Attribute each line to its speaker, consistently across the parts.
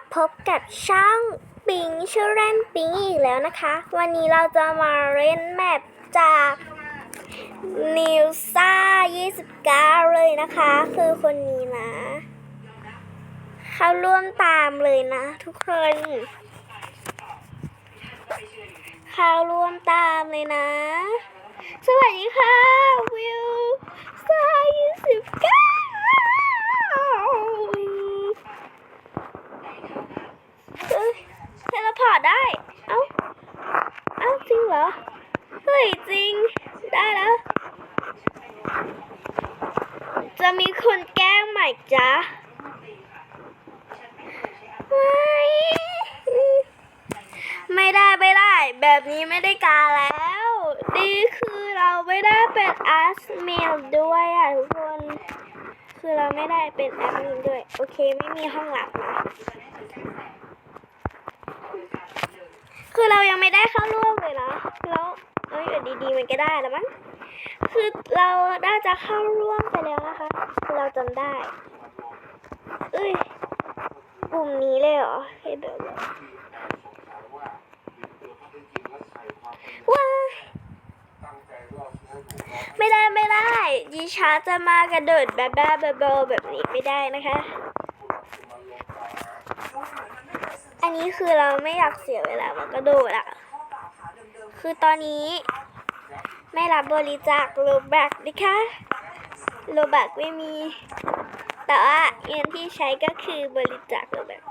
Speaker 1: บพบกับช่องปิงชื่อเล่นปิงอีกแล้วนะคะ วันนี้เราจะมาเล่นแมปจากนิวซ่า29 เลยนะคะ คือคนนี้นะ เข้าร่วมตามเลยนะ ทุกคน เข้าร่วมตามเลยนะ สวัสดีค่ะ วิวซ่า29 เอ้ยเทเลพอร์ต ได้ เอ้า เอ้าจริงเหรอ เฮ้ยจริง ได้แล้ว จะมีคนแกล้งใหม่จ๊ะไม่ไม่ได้ไม่ได้ แบบนี้ไม่ได้การแล้วนี่คือเราไม่ได้เป็นอาร์สเมลด้วยอะทุกคน คือเราไม่ได้เป็นแอดมินด้วย โอเคไม่มีห้องหลับนะ คือเรายังไม่ได้เข้าร่วมเลยนะแล้วเอ้ยอยู่ดีๆมันก็ได้แล้วมั้ง คือเราน่าจะเข้าร่วมไปแล้วนะคะ เราจำได้ เอ้ยกลุ่มนี้เลยเหรอให้เดี๋ยวว้าไม่ได้ไม่ได้ยีชาจจะมากระโดดแบบแบบแบบแบบนี้ไม่ได้นะคะ อันนี้คือเราไม่อยากเสียเวลามากระโดดอะคือตอนนี้ ไม่รับบริจาคโลบักนะคะโลบักไม่มี แต่ว่าเงินที่ใช้ก็คือบริจาคโลบัก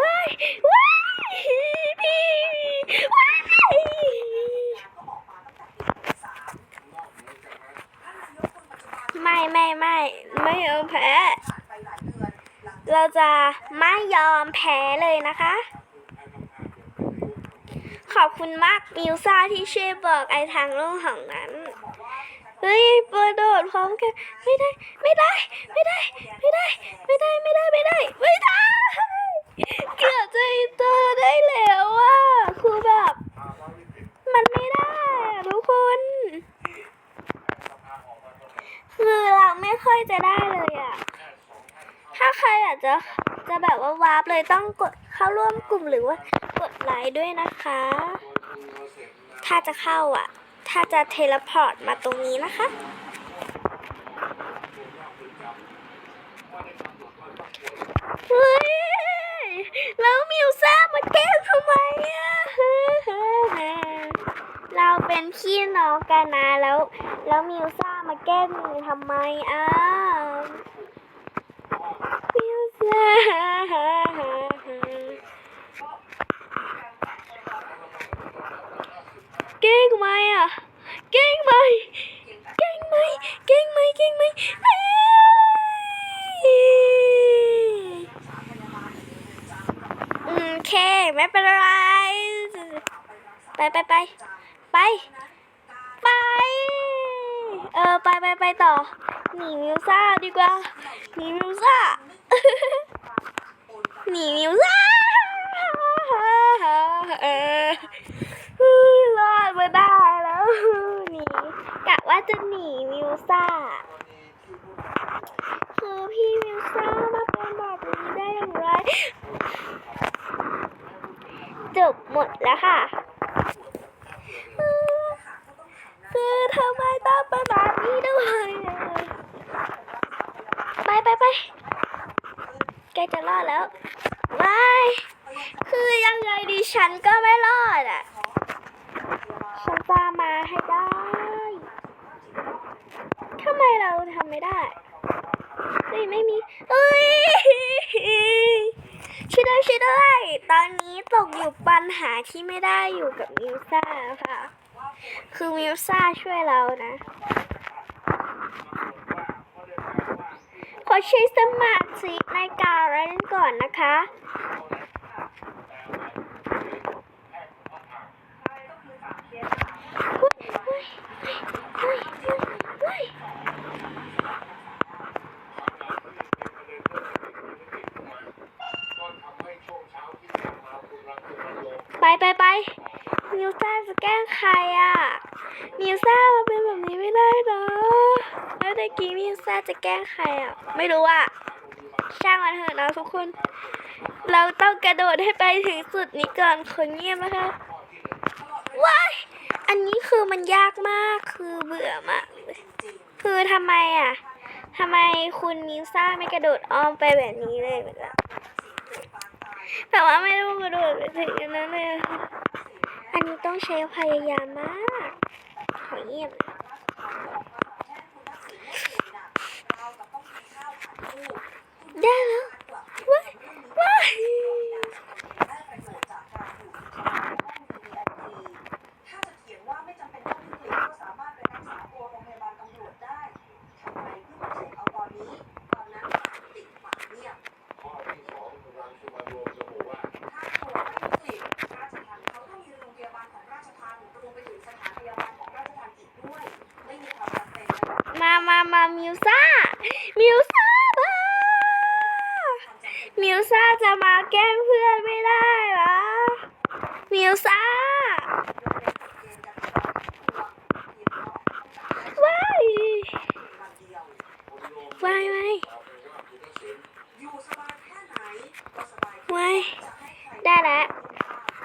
Speaker 1: ว้ายว้ายพี่ว้ายไม่ไม่ไม่ไม่ยอมแพ้ เราจะไม่ยอมแพ้เลยนะคะ ขอบคุณมากมิวซ่าที่ช่วยบอกไอทางโลกของนั้นเฮ้ยเปิดโดดพร้อมกันไม่ได้ ไม่ได้ ไม่ได้ ไม่ได้ ไม่ได้ ไม่ได้ ไม่ได้ ไม่ได้ เกือบจะอินเตอร์ได้แล้วอะคือแบบ มันไม่ได้ทุกคน คือเราไม่ค่อยจะได้เลยอะ ถ้าใครอยากจะจะแบบว่าวาร์ปเลยต้องกดเข้าร่วมกลุ่มหรือว่ากดไลค์ด้วยนะคะ ถ้าจะเข้าอะ ถ้าจะเทเลพอร์ตมาตรงนี้นะคะ เฮ้ย แล้วมิวซ่ามาแกล้งทำไมอะเราเป็นพี่น้องกันนะแล้ว แล้วมิวซ่ามาแกล้งมือทำไมอะ เก่งไหมอะ เก่งไหม เก่งไหม เก่งไหม เก่งไหมอืมโอเค ไม่เป็นไร ไปไปไปไปไป เออ ไปไปไปต่อ หนีมิวซ่าดีกว่า หนีมิวซ่า หนีมิวซ่ารอดมาได้แล้วหนีกะว่าจะหนีมิวซ่า คือพี่มิวซ่ามาเป็นแบบนี้ได้อย่างไร จบหมดแล้วค่ะ คือทำไมต้องเป็นแบบนี้ด้วยไปไปไปแก จะรอดแล้วไม่คือยังไงดิฉันก็ไม่รอดอะฉันจะมาให้ได้ทำไมเราทำไม่ได้เฮ้ยไม่มีเอ้ยช่วยด้วยช่วยด้วยตอนนี้ตกอยู่ปัญหาที่ไม่ได้อยู่กับมิวซ่าค่ะ คือมิวซ่าช่วยเรานะ ขอใช้สมาธิในการเล่นก่อนนะคะ ไปไปไปมิวซ่าจะแกล้งใครอะมิวซ่ามาเป็นแบบนี้ไม่ได้นะ แล้วตะกี้มิวซ่าจะแกล้งใครอะ ไม่รู้อะช่างมันเถอะนะทุกคน เราต้องกระโดดให้ไปถึงสุดนี้ก่อนคนเงียบนะคะว้ายอันนี้คือมันยากมากคือเบื่อมากคือทำไมอะทำไมคุณมิวซ่าไม่กระโดดอ้อมไปแบบนี้เลยเหมือนแต่ว่าไม่ต้องกระโดดไปถึงนั้นเลยอันนี้ต้องใช้พยายามมากขอเงียบ ได้แล้วว้ายว้าย
Speaker 2: ถ้าจะเถียงว่าไม่จำเป็นต้องพึ่งลิงก็สามารถไปรักษาตัวโรงพยาบาลตำรวจได้ทำไมเพิ่งมาเถียงเอาตอนนี้ ตอนนั้นติดปากเงียบ
Speaker 3: ข้อที่สองกำลังจะมารวมระบุว่า
Speaker 2: ถ้าตัวไม่วิกฤตราชทัณฑ์เขาต้องมีโรงพยาบาลของราชทัณฑ์รวมไปถึงสถานพยาบาลของราชทัณฑ์อีกด้วย ไม่มีความจำเป็นนะคะ
Speaker 1: มามามามิวซ่า มิวซ่ามา
Speaker 2: ความจำเป็น
Speaker 1: มิวซ่าจะมาแกล้งเพื่อนไม่ได้เหรอ มิวซ่า
Speaker 2: ยกเว้าย
Speaker 1: ว้าย
Speaker 2: ว้า
Speaker 1: ยว้าย
Speaker 2: ได้
Speaker 1: แล้ว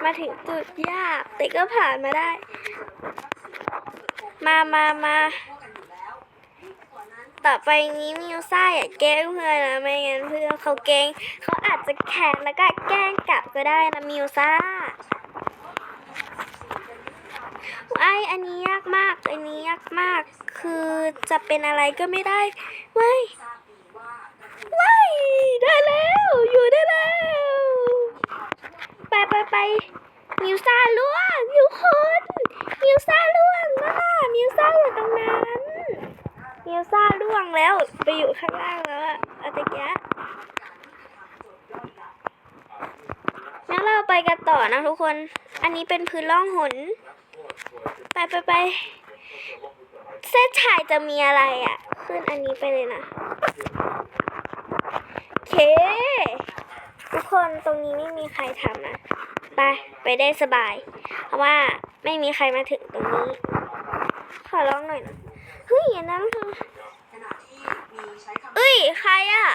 Speaker 1: มาถึงจุดยากแต่ก็ผ่านมาได้ มามามาต่อไปนี้มิวซ่าอย่าแกล้งเพื่อนนะไม่งั้นเพื่อนเขาแกล้งเขาอาจจะแค้นแล้วก็แกล้งกลับก็ได้นะมิวซ่า ไออันนี้ยากมาก อันนี้ยากมาก คือจะเป็นอะไรก็ไม่ได้ว้ายว้ได้แล้ว อยู่ได้แล้ว ไปไปไปมิวซาล่วงทุกคนมิวซาล่วงนะมิวซาอยู่ตรงนั้นมิวซาล่วงแล้ว ไปอยู่ข้างล่างแล้วอะอาตะกี้งั้นเราไปกันต่อนะทุกคน อันนี้เป็นพื้นล่องหน ไปไปไปเส้นชัยจะมีอะไรอะขึ้นอันนี้ไปเลยนะเค ทุกคนตรงนี้ไม่มีใครทำนะ ไป ไปได้สบาย เพราะว่าไม่มีใครมาถึงตรงนี้ ขอร้องหน่อยนะเฮ้ยอันนั้นคือเอ้ย ใครอะ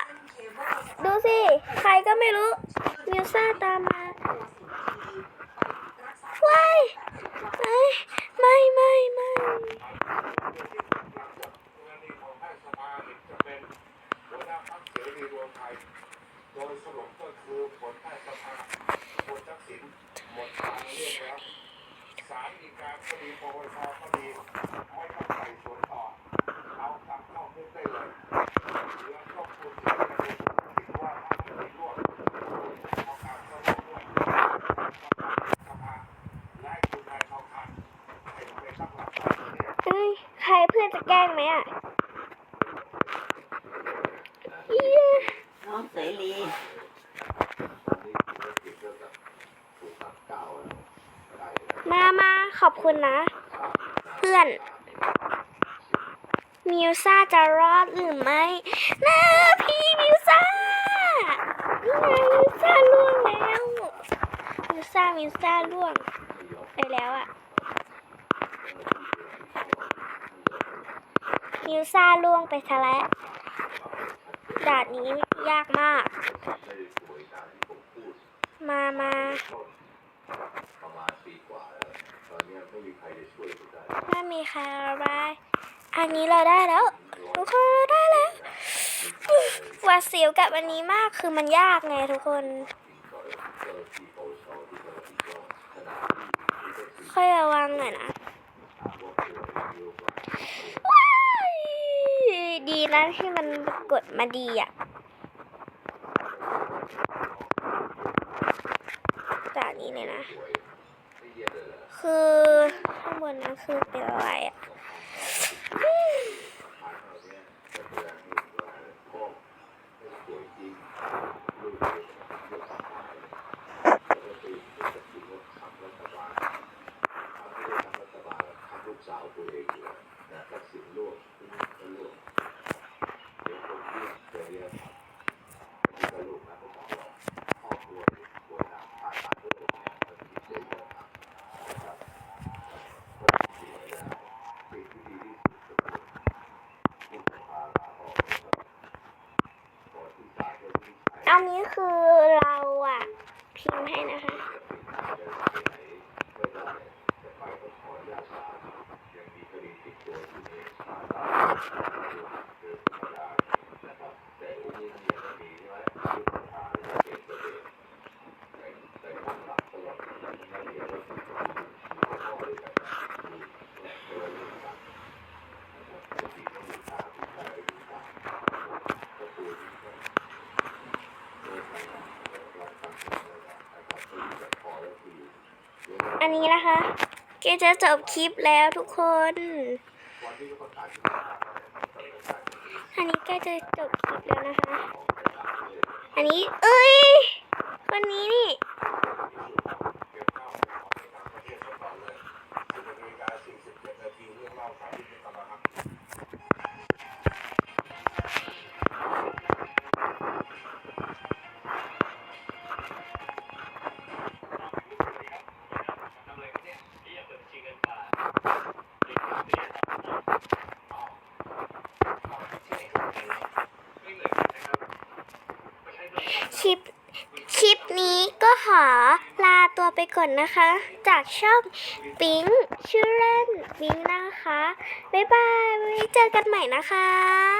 Speaker 1: ดูสิ ใครก็ไม่รู้มิวซ่าตามมาว้าย ไม่ไม่ไม่
Speaker 3: สารรคเสรีรวมไทยโดยสรุปก็คือผลแพทย์สภาคนทักษิณหมดทางเรียบร้อยสารอีกาคดีปปชคดีไม่ต้องไต่สวนต่อ เอากลับเข้าคุกได้เลยแล้วก็พูดถึงประเด็นที่ว่าถ้าไม่ร่วมเอาการเข้าร่วมด้วยสภาและคุณนายทองคำให้เป็นตั้งหลักการเนี่ย
Speaker 1: เอ้ย ใครเพื่อนจะแกล้งไหมอะเอี้ย
Speaker 4: น้องเส รี
Speaker 1: มามาขอบคุณนะ เพื่อน มิวซ่าจะรอดหรือไม่นะพี่มิวซ่านี่มิวซ่าล่วงแล้ว มิวซ่ามิวซ่าล่วงไปแล้วอะมิวซ่าล่วงไปซะแล้วด่านนี้ ยากมาก มามา
Speaker 3: ประมาณปีกว่าแล้วตอนนี้ไม่มีใครจะช่วยกูได้
Speaker 1: ไม่มีใครอะไรอันนี้เราได้แล้วทุกคนเราได้แล้วหวาดเสียวกับอันนี้มากคือมันยากไงทุกคนค่อยระวังหน่อยนะว้ายดีนะที่มันกดมาดีอะจาก นี้เลยนะ คือข้างบนนั้นคือเป็นอะไรอะ
Speaker 3: ลูกสาวตัวเองอยู่นะทักษิณร่วมก็ร่วมเดี๋ยวคนที่เจอเนี่ยครับที่ก็ลูกนะผมบอกว่าครอบครัวหัวหน้าผ่าตัดด้วยตัวเองทักษิณเจอเนี่ยครับนะครับคนที่เสียแล้ว
Speaker 1: พิมพ์ให้นะคะ อันนี้นะคะ เกจะจบคลิปแล้วทุกคน อันนี้เก้จะจบคลิปแล้วนะคะ อันนี้ เอ้ย คนนี้นี่ คลิป คลิปนี้ก็ขอลาตัว ไปก่อนนะคะ จากช่องปิงชื่อเล่นปิงนะคะ บ๊ายบายไว้เจอกันใหม่นะคะ